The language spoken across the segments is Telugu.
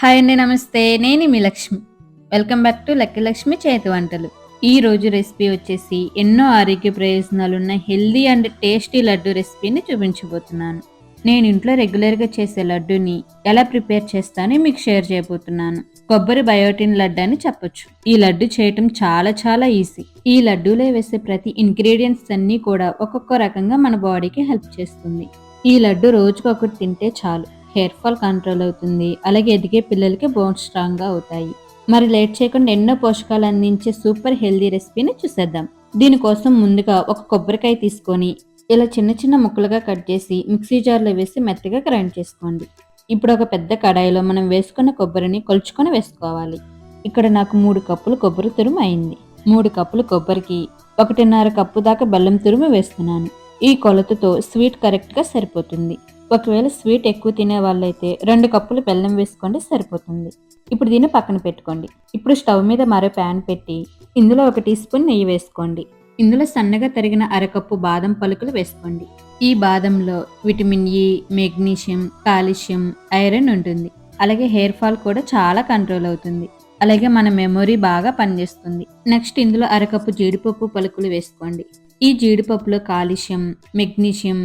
హాయ్ అండి నమస్తే. నేను మీ Lakshmi. Welcome back to Lucky Lakshmi చేతి వంటలు. ఈ రోజు రెసిపీ వచ్చేసి ఎన్నో ఆరోగ్య ప్రయోజనాలు ఉన్న హెల్దీ అండ్ టేస్టీ లడ్డు రెసిపీని చూపించబోతున్నాను. నేను ఇంట్లో రెగ్యులర్గా చేసే లడ్డూని ఎలా ప్రిపేర్ చేస్తానో మీకు షేర్ చేయబోతున్నాను. కొబ్బరి బయోటిన్ లడ్డు అని చెప్పొచ్చు. ఈ లడ్డు చేయటం చాలా చాలా ఈజీ. ఈ లడ్డూలో వేసే ప్రతి ఇంగ్రీడియంట్స్ అన్నీ కూడా ఒక్కొక్క రకంగా మన బాడీకి హెల్ప్ చేస్తుంది. ఈ లడ్డు రోజుకొకటి తింటే చాలు. హెయిర్ ఫాల్ కంట్రోల్ అవుతుంది. అలాగే ఎదిగే పిల్లలకి బోన్ స్ట్రాంగ్గా అవుతాయి. మరి లేట్ చేయకుండా ఎన్నో పోషకాలు అందించే సూపర్ హెల్దీ రెసిపీని చూసేద్దాం. దీనికోసం ముందుగా ఒక కొబ్బరికాయ తీసుకొని ఇలా చిన్న చిన్న ముక్కలుగా కట్ చేసి మిక్సీ జార్లో వేసి మెత్తగా గ్రైండ్ చేసుకోండి. ఇప్పుడు ఒక పెద్ద కడాయిలో మనం వేసుకున్న కొబ్బరిని కొలుచుకొని వేసుకోవాలి. ఇక్కడ నాకు మూడు కప్పులు కొబ్బరి తురుము అయింది. మూడు కప్పులు కొబ్బరికి ఒకటిన్నర కప్పు దాకా బెల్లం తురుము వేస్తున్నాను. ఈ కొలతతో స్వీట్ కరెక్ట్గా సరిపోతుంది. ఒకవేళ స్వీట్ ఎక్కువ తినే వాళ్ళైతే రెండు కప్పులు బెల్లం వేసుకోండి సరిపోతుంది. ఇప్పుడు దీన్ని పక్కన పెట్టుకోండి. ఇప్పుడు స్టవ్ మీద మరో ప్యాన్ పెట్టి ఇందులో ఒక టీ స్పూన్ నెయ్యి వేసుకోండి. ఇందులో సన్నగా తరిగిన అరకప్పు బాదం పలుకులు వేసుకోండి. ఈ బాదంలో vitamin E magnesium calcium iron ఉంటుంది. అలాగే హెయిర్ ఫాల్ కూడా చాలా కంట్రోల్ అవుతుంది. అలాగే మన మెమొరీ బాగా పనిచేస్తుంది. నెక్స్ట్ ఇందులో అరకప్పు జీడిపప్పు పలుకులు వేసుకోండి. ఈ జీడిపప్పులో కాల్షియం మెగ్నీషియం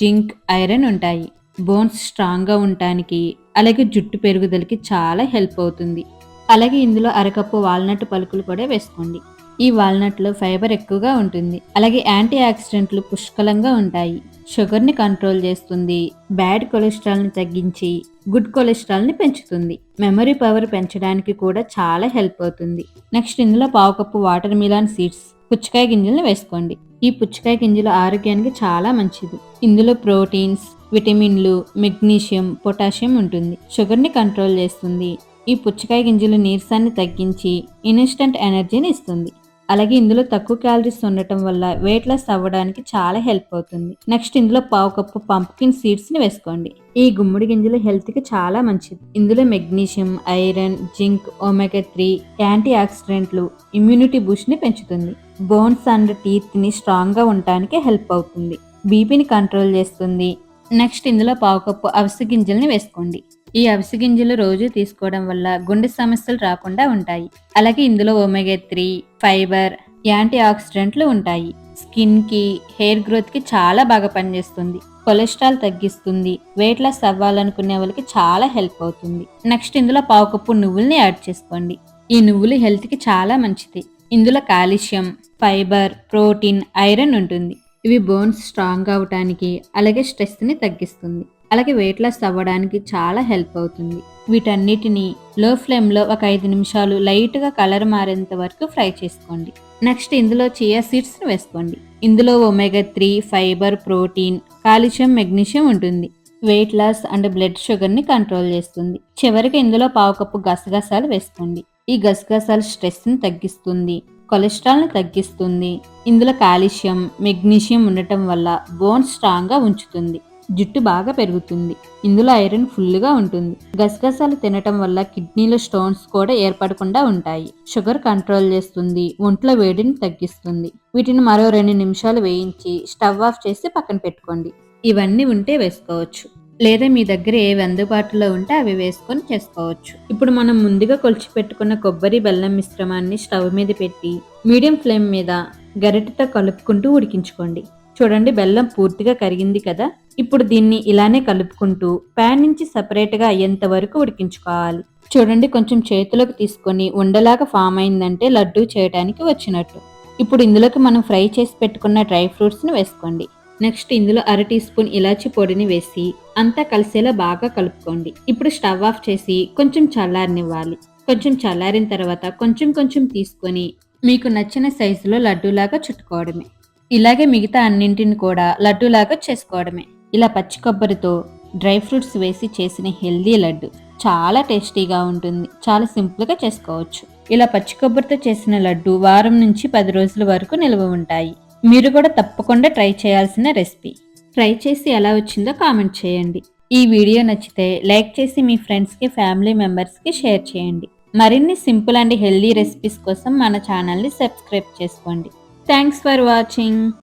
జింక్ ఐరన్ ఉంటాయి. బోన్స్ స్ట్రాంగ్గా ఉండటానికి అలాగే జుట్టు పెరుగుదలకి చాలా హెల్ప్ అవుతుంది. అలాగే ఇందులో అరకప్పు వాల్నట్ పలుకులు కూడా వేసుకోండి. ఈ వాల్నట్లో ఫైబర్ ఎక్కువగా ఉంటుంది. అలాగే యాంటీ ఆక్సిడెంట్లు పుష్కలంగా ఉంటాయి. షుగర్ని కంట్రోల్ చేస్తుంది. బ్యాడ్ కొలెస్ట్రాల్ని తగ్గించి గుడ్ కొలెస్ట్రాల్ని పెంచుతుంది. మెమరీ పవర్ పెంచడానికి కూడా చాలా హెల్ప్ అవుతుంది. నెక్స్ట్ ఇందులో పావు కప్పు వాటర్ మిలాన్ సీడ్స్ పుచ్చకాయ గింజలను వేసుకోండి. ఈ పుచ్చకాయ గింజలు ఆరోగ్యానికి చాలా మంచిది. ఇందులో ప్రోటీన్స్ విటమిన్లు మెగ్నీషియం పొటాషియం ఉంటుంది. షుగర్ని కంట్రోల్ చేస్తుంది. ఈ పుచ్చకాయ గింజలు నీరసాన్ని తగ్గించి ఇన్స్టంట్ ఎనర్జీని ఇస్తుంది. అలాగే ఇందులో తక్కువ క్యాలరీస్ ఉండటం వల్ల వెయిట్ లాస్ అవ్వడానికి చాలా హెల్ప్ అవుతుంది. నెక్స్ట్ ఇందులో పావు కప్పు పంప్కిన్ సీడ్స్ని వేసుకోండి. ఈ గుమ్మడి గింజలు హెల్త్కి చాలా మంచిది. ఇందులో magnesium iron zinc omega three anti ఆక్సిడెంట్లు ఇమ్యూనిటీ బూస్ట్ని పెంచుతుంది. బోన్స్ అండ్ టీత్ని స్ట్రాంగ్గా ఉండటానికి హెల్ప్ అవుతుంది. బీపీని కంట్రోల్ చేస్తుంది. నెక్స్ట్ ఇందులో పావు కప్పు అవిసె గింజల్ని వేసుకోండి. ఈ అవిసె గింజలు రోజు తీసుకోవడం వల్ల గుండె సమస్యలు రాకుండా ఉంటాయి. అలాగే ఇందులో ఒమెగా త్రీ ఫైబర్ యాంటీ ఆక్సిడెంట్లు ఉంటాయి. స్కిన్కి హెయిర్ గ్రోత్కి చాలా బాగా పనిచేస్తుంది. కొలెస్ట్రాల్ తగ్గిస్తుంది. వెయిట్ లాస్ అవ్వాలనుకునే వాళ్ళకి చాలా హెల్ప్ అవుతుంది. నెక్స్ట్ ఇందులో పావు కప్పు నువ్వుల్ని యాడ్ చేసుకోండి. ఈ నువ్వులు హెల్త్కి చాలా మంచిది. ఇందులో కాల్షియం ఫైబర్ ప్రోటీన్ ఐరన్ ఉంటుంది. ఇవి బోన్స్ స్ట్రాంగ్ అవటానికి అలాగే స్ట్రెస్ని తగ్గిస్తుంది. అలాగే వెయిట్ లాస్ అవ్వడానికి చాలా హెల్ప్ అవుతుంది. వీటన్నిటిని లో ఫ్లేమ్లో ఒక ఐదు నిమిషాలు లైట్గా కలర్ మారేంత వరకు ఫ్రై చేసుకోండి. నెక్స్ట్ ఇందులో చియా సీడ్స్ని వేసుకోండి. ఇందులో omega three fibre protein calcium magnesium ఉంటుంది. వెయిట్ లాస్ అండ్ బ్లడ్ షుగర్ని కంట్రోల్ చేస్తుంది. చివరికి ఇందులో పావు కప్పు గసగసాలు వేసుకోండి. ఈ గసగసాలు స్ట్రెస్ని తగ్గిస్తుంది కొలెస్ట్రాల్ని తగ్గిస్తుంది. ఇందులో కాల్షియం మెగ్నీషియం ఉండటం వల్ల బోన్స్ స్ట్రాంగ్గా ఉంచుతుంది జుట్టు బాగా పెరుగుతుంది ఇందులో ఐరన్ ఫుల్గా ఉంటుంది. గసగసాలు తినటం వల్ల కిడ్నీలో స్టోన్స్ కూడా ఏర్పడకుండా ఉంటాయి షుగర్ కంట్రోల్ చేస్తుంది ఒంట్లో వేడిని తగ్గిస్తుంది. వీటిని మరో రెండు నిమిషాలు వేయించి స్టవ్ ఆఫ్ చేసి పక్కన పెట్టుకోండి. ఇవన్నీ ఉంటే వేసుకోవచ్చు. లేదా మీ దగ్గర ఏవి అందుబాటులో ఉంటే అవి వేసుకొని చేసుకోవచ్చు. ఇప్పుడు మనం ముందుగా కొలిచి పెట్టుకున్న కొబ్బరి బెల్లం మిశ్రమాన్ని స్టవ్ మీద పెట్టి మీడియం ఫ్లేమ్ మీద గరిటెతో కలుపుకుంటూ ఉడికించుకోండి. చూడండి బెల్లం పూర్తిగా కరిగింది కదా? ఇప్పుడు దీన్ని ఇలానే కలుపుకుంటూ ప్యాన్ నుంచి సపరేట్గా అయ్యేంత వరకు ఉడికించుకోవాలి. చూడండి కొంచెం చేతిలోకి తీసుకొని ఉండలాగా ఫామ్ అయిందంటే లడ్డూ చేయడానికి వచ్చినట్టు. ఇప్పుడు ఇందులోకి మనం ఫ్రై చేసి పెట్టుకున్న డ్రై ఫ్రూట్స్ని వేసుకోండి. నెక్స్ట్ ఇందులో అర టీ స్పూన్ ఇలాచి పొడిని వేసి అంతా కలిసేలా బాగా కలుపుకోండి. ఇప్పుడు స్టవ్ ఆఫ్ చేసి కొంచెం చల్లారనివ్వాలి. కొంచెం చల్లారిన తర్వాత కొంచెం కొంచెం తీసుకొని మీకు నచ్చిన సైజులో లడ్డూలాగా చుట్టుకోవడమే. ఇలాగే మిగతా అన్నింటిని కూడా లడ్డూలాగా చేసుకోవడమే. ఇలా పచ్చి కొబ్బరితో డ్రై ఫ్రూట్స్ వేసి చేసిన హెల్దీ లడ్డు చాలా టేస్టీగా ఉంటుంది. చాలా సింపుల్గా చేసుకోవచ్చు. ఇలా పచ్చి కొబ్బరితో చేసిన లడ్డు వారం నుంచి పది రోజుల వరకు నిల్వ ఉంటాయి. మీరు కూడా తప్పకుండా ట్రై చేయాల్సిన రెసిపీ. ట్రై చేసి ఎలా వచ్చిందో కామెంట్ చేయండి. ఈ వీడియో నచ్చితే లైక్ చేసి మీ ఫ్రెండ్స్కి ఫ్యామిలీ మెంబర్స్కి షేర్ చేయండి. మరిన్ని సింపుల్ అండ్ హెల్దీ రెసిపీస్ కోసం మన ఛానల్ని సబ్స్క్రైబ్ చేసుకోండి. Thanks for watching.